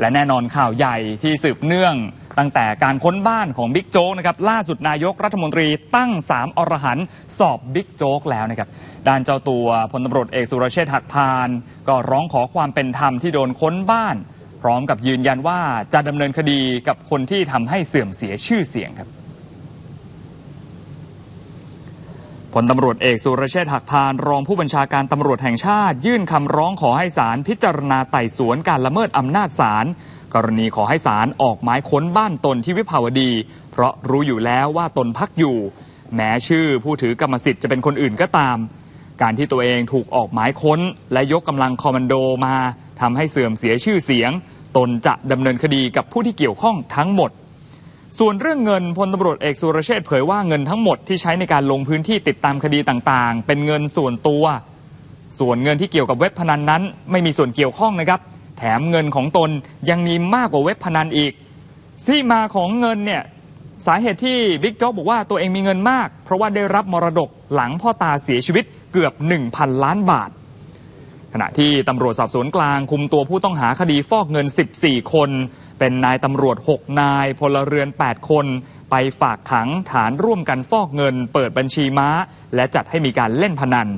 และแน่นอนข่าวใหญ่ที่สืบเนื่องตั้งแต่การค้นบ้านของบิ๊กโจ๊กนะครับล่าสุดนายกรัฐมนตรีตั้ง 3 อรหันต์สอบบิ๊กโจ๊กแล้วนะครับด้านเจ้าตัวพลตำรวจเอกสุรเชษฐ์หักพาน ก็ร้องขอความเป็นธรรมที่โดนค้นบ้าน พร้อมกับยืนยันว่าจะดำเนินคดีกับคนที่ทำให้เสื่อมเสียชื่อเสียงครับ พลตำรวจเอกสุรเชษฐ์หักพาน รองผู้บัญชาการตำรวจแห่งชาติ ยื่นคำร้องขอให้ศาลพิจารณาไต่สวนการละเมิดอำนาจศาลกรณีขอให้ศาลออกหมายค้นบ้านตนที่วิภาวดี เพราะรู้อยู่แล้วว่าตนพักอยู่ แม้ชื่อผู้ถือกรรมสิทธิ์จะเป็นคนอื่นก็ตาม การที่ตัวเองถูกออกหมายค้น และยกกำลังคอมมานโดมาทำให้เสื่อมเสียชื่อเสียง ตนจะดำเนินคดีกับผู้ที่เกี่ยวข้องทั้งหมด ส่วนเรื่องเงินพลตำรวจเอกสุรเชษเผยว่าเงินทั้งหมดที่ใช้ในการลงพื้นที่ติดตามคดีต่างๆ เป็นเงินส่วนตัว ส่วนเงินที่เกี่ยวกับเว็บพนันนั้น ไม่มีส่วนเกี่ยวข้องนะครับ แถมเงินของตนยังมีมากกว่าเว็บพนันอีกที่มาของเงินเนี่ยสาเหตุที่บิ๊กโจ๊กบอกว่าตัวเองมีเงินมาก เพราะว่าได้รับมรดกหลังพ่อตาเสียชีวิตเกือบ 1,000 ล้านบาท ขณะที่ตำรวจสอบสวนกลางคุมตัวผู้ต้องหาคดีฟอกเงิน 14 คน เป็นนายตำรวจ 6 นาย พลเรือน 8 คน ไปฝากขังฐานร่วมกันฟอกเงิน เปิดบัญชีม้า และจัดให้มีการเล่นพนัน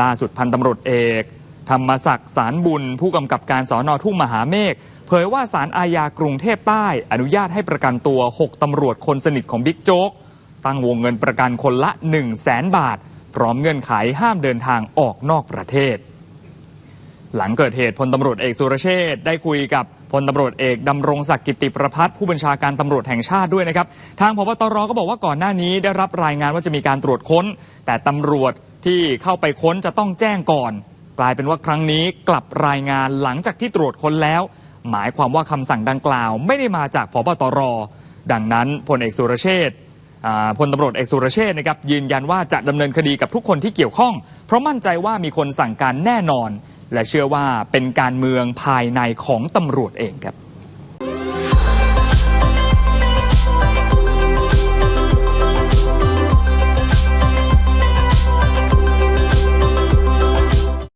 ล่าสุดพันตำรวจเอก ธรรมศักดิ์สารบุญ ผู้กำกับการสอนอทุ่งมหาเมฆเผยว่าสารอาญากรุงเทพใต้ อนุญาตให้ประกันตัว 6 ตำรวจคนสนิทของบิ๊กโจ๊กตั้งวงเงินประกันคนละ 1 0 0 0 0แสนบาท พร้อมเงื่อนไขห้ามเดินทางออกนอกประเทศ หลังเกิดเหตุพลตำรวจเอกสุรเชษได้คุยกับพลตำรวจเอกดำรงศักดิ์กิติประพัฒน์ผู้บัญชาการตำรวจแห่งชาติด้วยนะครับ ทางพบตรก็บอกว่าก่อนหน้านี้ได้รับรายงานว่าจะมีการตรวจค้น แต่ตำรวจที่เข้าไปค้นจะต้องแจ้งก่อน กลายเป็นว่าครั้งนี้กลับรายงานหลังจากที่ตรวจค้นแล้ว หมายความว่าคำสั่งดังกล่าว ไม่ได้มาจากพบตร ดังนั้นพลเอกสุรเชษพลตำรวจเอกสุรเชษนะครับยืนยันว่าจะดำเนินคดีกับทุกคนที่เกี่ยวข้อง เพราะมั่นใจว่ามีคนสั่งการแน่นอน และเชื่อว่าเป็นการเมืองภายในของตำรวจเองครับ